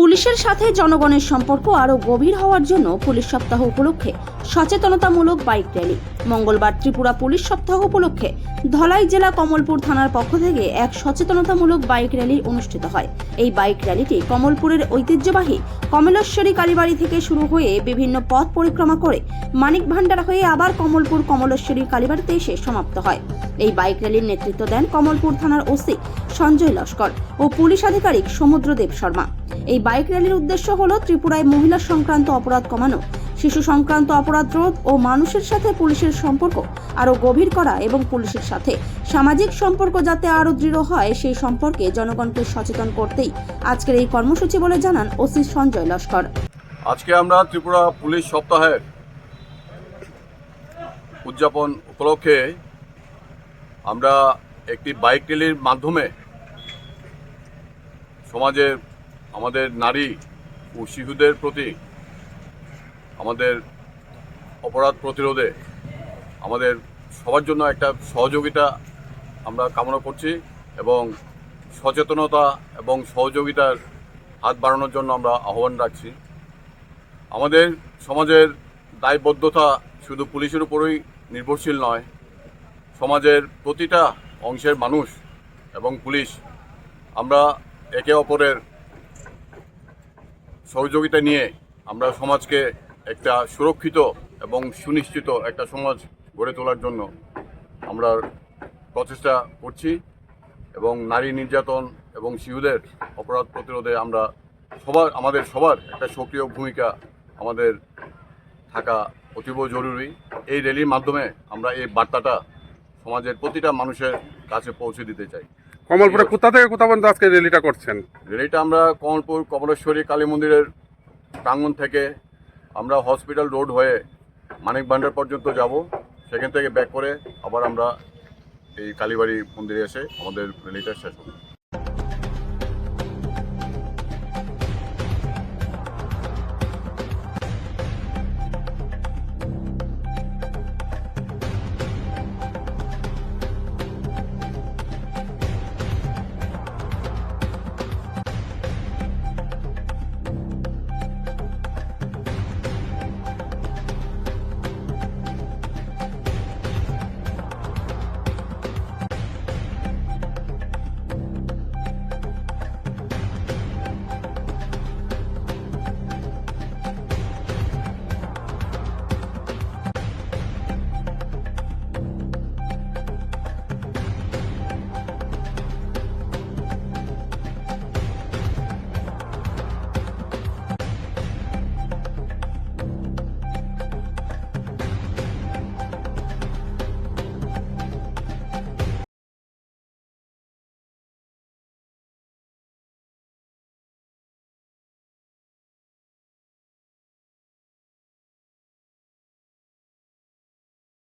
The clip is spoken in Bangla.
পুলিশের সাথে জনগণের সম্পর্ক আরও গভীর হওয়ার জন্য পুলিশ সপ্তাহ উপলক্ষে সচেতনতামূলক বাইক র্যালি। মঙ্গলবার ত্রিপুরা পুলিশ সপ্তাহ উপলক্ষে ধলাই জেলা কমলপুর থানার পক্ষ থেকে এক সচেতনতামূলক বাইক র্যালি অনুষ্ঠিত হয়। এই বাইক র্যালিটি কমলপুরের ঐতিহ্যবাহী কমলেশ্বরী কালীবাড়ি থেকে শুরু হয়ে বিভিন্ন পথ পরিক্রমা করে মানিক ভান্ডার হয়ে আবার কমলপুর কমলেশ্বরী কালীবাড়িতে এসে সমাপ্ত হয়। এই বাইক র্যালির নেতৃত্ব দেন কমলপুর থানার ওসি সঞ্জয় লস্কর ও পুলিশ আধিকারিক সমুদ্রদেব শর্মা। এই বাইক র্যালির উদ্দেশ্য হল ত্রিপুরায় মহিলা সংক্রান্ত অপরাধ কমানো, শিশু সংক্রান্ত অপরাধ রোধ ও মানুষের সাথে পুলিশের সম্পর্ক আরও গভীর করা এবং পুলিশের সাথে সামাজিক সম্পর্ক যাতে আরও দৃঢ় হয়, সেই সম্পর্কে জনগণকে সচেতন করতেই আজকের এই কর্মসূচি বলে জানান ওসি সঞ্জয় লস্কর। আজকে আমরা ত্রিপুরা পুলিশ সপ্তাহের উদযাপন উপলক্ষে আমরা একটি বাইক র্যালির মাধ্যমে সমাজের আমাদের নারী ও শিশুদের প্রতি, আমাদের অপরাধ প্রতিরোধে আমাদের সবার জন্য একটা সহযোগিতা আমরা কামনা করছি এবং সচেতনতা এবং সহযোগিতার হাত বাড়ানোর জন্য আমরা আহ্বান রাখছি। আমাদের সমাজের দায়বদ্ধতা শুধু পুলিশের উপরেই নির্ভরশীল নয়, সমাজের প্রতিটা অংশের মানুষ এবং পুলিশ, আমরা একে অপরের সহযোগিতা নিয়ে আমরা সমাজকে একটা সুরক্ষিত এবং সুনিশ্চিত একটা সমাজ গড়ে তোলার জন্য আমরা প্রচেষ্টা করছি এবং নারী নির্যাতন এবং শিশুদের অপরাধ প্রতিরোধে আমরা সবার, আমাদের সবার একটা সক্রিয় ভূমিকা আমাদের থাকা অতীব জরুরি। এই র্যালির মাধ্যমে আমরা এই বার্তাটা সমাজের প্রতিটা মানুষের কাছে পৌঁছে দিতে চাই। কমলপুরে কোথা থেকে কোথা পর্যন্ত আজকে র্যালিটা করছেন? র্যালিটা আমরা কমলপুর কমলেশ্বরী কালী মন্দিরের প্রাঙ্গণ থেকে আমরা হসপিটাল রোড হয়ে মানিক ভান্ডার পর্যন্ত যাব। সেখান থেকে ব্যাক করে আবার আমরা এই কালীবাড়ি মন্দিরে এসে আমাদের র্যালিটা শেষ হবে